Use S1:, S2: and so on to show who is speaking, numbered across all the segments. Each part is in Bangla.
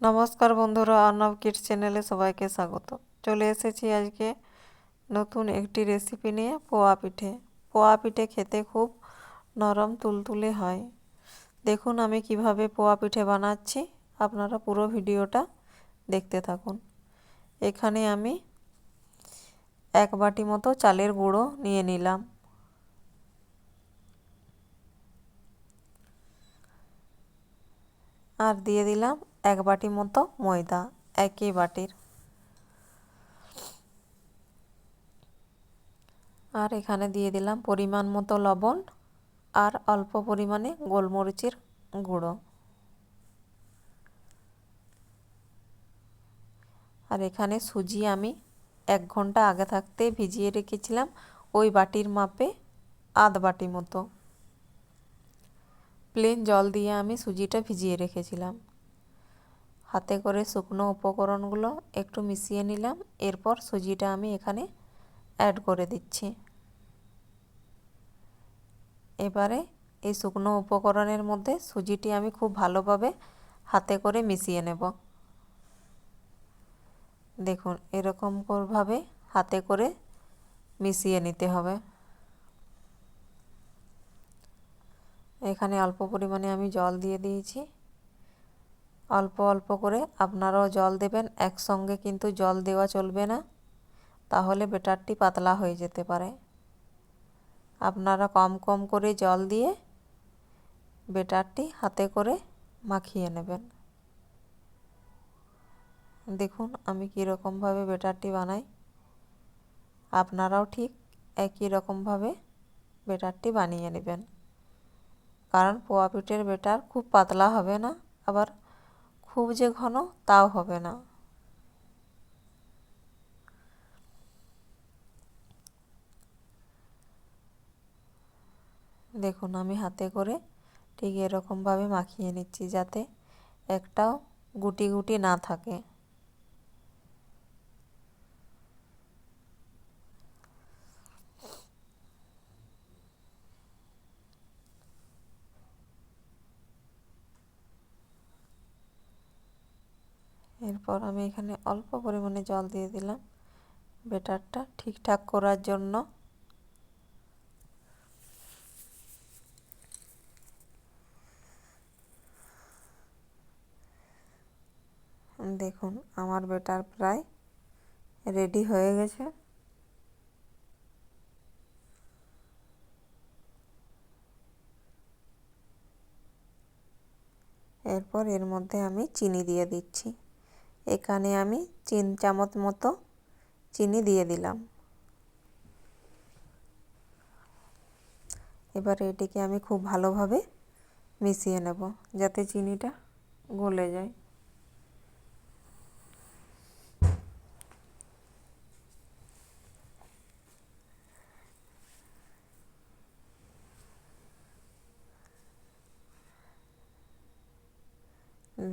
S1: নমস্কার বন্ধুরা, অর্ণব কিডস চ্যানেলে সবাইকে স্বাগত। চলে এসেছি আজকে নতুন একটি রেসিপি নিয়ে পোয়া পিঠে। পোয়া পিঠে খেতে খুব নরম তুলতুলে হয়। দেখুন আমি কীভাবে পোয়া পিঠে বানাচ্ছি, আপনারা পুরো ভিডিওটা দেখতে থাকুন। এখানে আমি এক বাটি মতো চালের গুঁড়ো নিয়ে নিলাম। আর দিয়ে দিলাম এক বাটি মতো ময়দা, একই বাটির। আর এখানে দিয়ে দিলাম পরিমাণ মতো লবণ আর অল্প পরিমাণে গোলমরিচের গুঁড়ো। আর এখানে সুজি আমি এক ঘণ্টা আগে থাকতে ভিজিয়ে রেখেছিলাম, ওই বাটির মাপে আধ বাটি মতো। প্লেন জল দিয়ে আমি সুজিটা ভিজিয়ে রেখেছিলাম। হাতে করে শুকনো উপকরণগুলো একটু মিশিয়ে নিলাম। এরপর সুজিটা আমি এখানে অ্যাড করে দিচ্ছি। এবারে এই শুকনো উপকরণের মধ্যে সুজিটি আমি খুব ভালোভাবে হাতে করে মিশিয়ে নেব। দেখুন, এরকম ভাবে হাতে করে মিশিয়ে নিতে হবে। এখানে অল্প পরিমাণে আমি জল দিয়ে দিয়েছি। অল্প অল্প করে আপনারাও জল দেবেন, একসঙ্গে কিন্তু জল দেওয়া চলবে না। তাহলে বেটারটি পাতলা হয়ে যেতে পারে। আপনারা কম কম করে জল দিয়ে বেটারটি হাতে করে মাখিয়ে নেবেন। দেখুন আমি কীরকমভাবে বেটারটি বানাই। আপনারাও ঠিক একই রকমভাবে বেটারটি বানিয়ে নেবেন। কারণ পোয়া পিঠের বেটার খুব পাতলা হবে না, আবার খুব যে ঘন, তাও হবে না। দেখুন, আমি হাতে করে ঠিক এরকমভাবে মাখিয়ে নিচ্ছি যাতে একটাও গুটি গুটি না থাকে। এরপর আমি এখানে অল্প পরিমাণে জল দিয়ে দিলাম বেটারটা ঠিকঠাক করার জন্য। দেখুন, আমার বেটার প্রায় রেডি হয়ে গেছে। এরপর এর মধ্যে আমি চিনি দিয়ে দিচ্ছি। এখানে আমি তিন চামচ মতো চিনি দিয়ে দিলাম। এবার এটিকে আমি খুব ভালোভাবে মিশিয়ে নেব যাতে চিনিটা গলে যায়।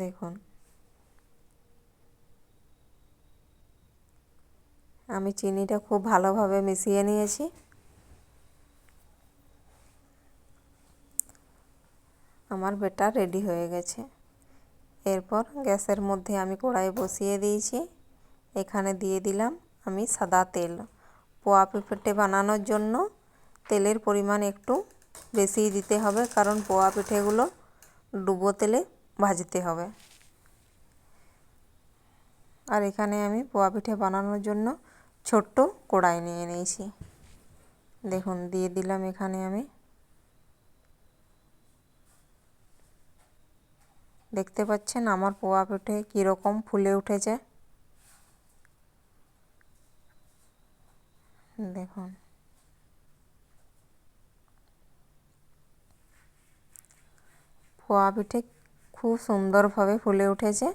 S1: দেখুন আমি চিনিটা খুব ভালোভাবে মিশিয়ে নিয়েছি। আমার বেটা রেডি হয়ে গেছে। এরপর গ্যাসের মধ্যে আমি কড়াই বসিয়ে দিয়েছি। এখানে দিয়ে দিলাম আমি সাদা তেল। পোয়া পিঠে বানানোর জন্য তেলের পরিমাণ একটু বেশি দিতে হবে, কারণ পোয়া পিঠেগুলো ডুবো তেলে ভাজতে হবে। আর এখানে আমি পোয়া পিঠে বানানোর জন্য ছোট্ট কড়াই নিয়ে নিয়েছি। দেখুন, দিয়ে দিলাম এখানে আমি। দেখতে পাচ্ছেন আমার পোয়া পিঠে কীরকম ফুলে উঠেছে। দেখুন। পোয়া পিঠে খুব সুন্দরভাবে ফুলে উঠেছে।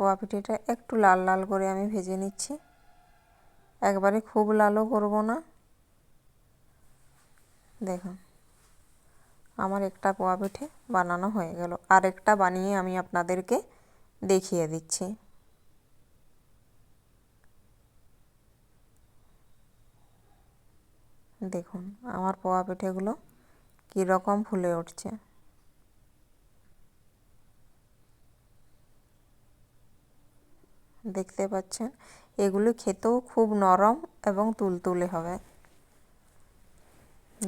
S1: পোয়া পিঠেটা একটু লাল লাল করে আমি ভেজে নিচ্ছি। একবারে খুব লালও করব না। দেখুন, আমার একটা পোয়া পিঠে বানানো হয়ে গেল। আরেকটা বানিয়ে আমি আপনাদেরকে দেখিয়ে দিচ্ছি। দেখুন, আমার পোয়া পিঠেগুলো কীরকম ফুলে উঠছে। দেখতে পাচ্ছেন। এগুলো খেতেও খুব নরম এবং তুলতুলে হবে।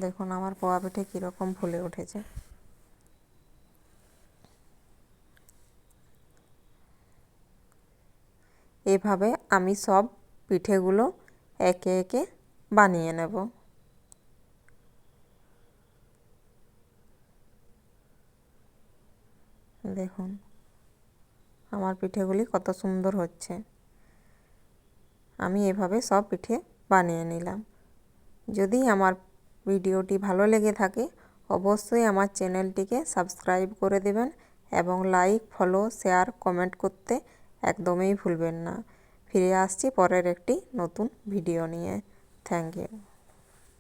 S1: দেখুন আমার পোয়া পিঠে কীরকম ফুলে উঠেছে। এভাবে আমি সব পিঠেগুলো একে একে বানিয়ে নেব। দেখুন। আমার পিঠেগুলি কত সুন্দর হচ্ছে। আমি এভাবে সব পিঠে বানিয়ে নিলাম। যদি আমার ভিডিওটি ভালো লেগে থাকে, অবশ্যই আমার চ্যানেলটিকে সাবস্ক্রাইব করে দেবেন এবং লাইক, ফলো, শেয়ার, কমেন্ট করতে একদমই ভুলবেন না। ফিরে আসছি পরের একটি নতুন ভিডিও নিয়ে। Thank you.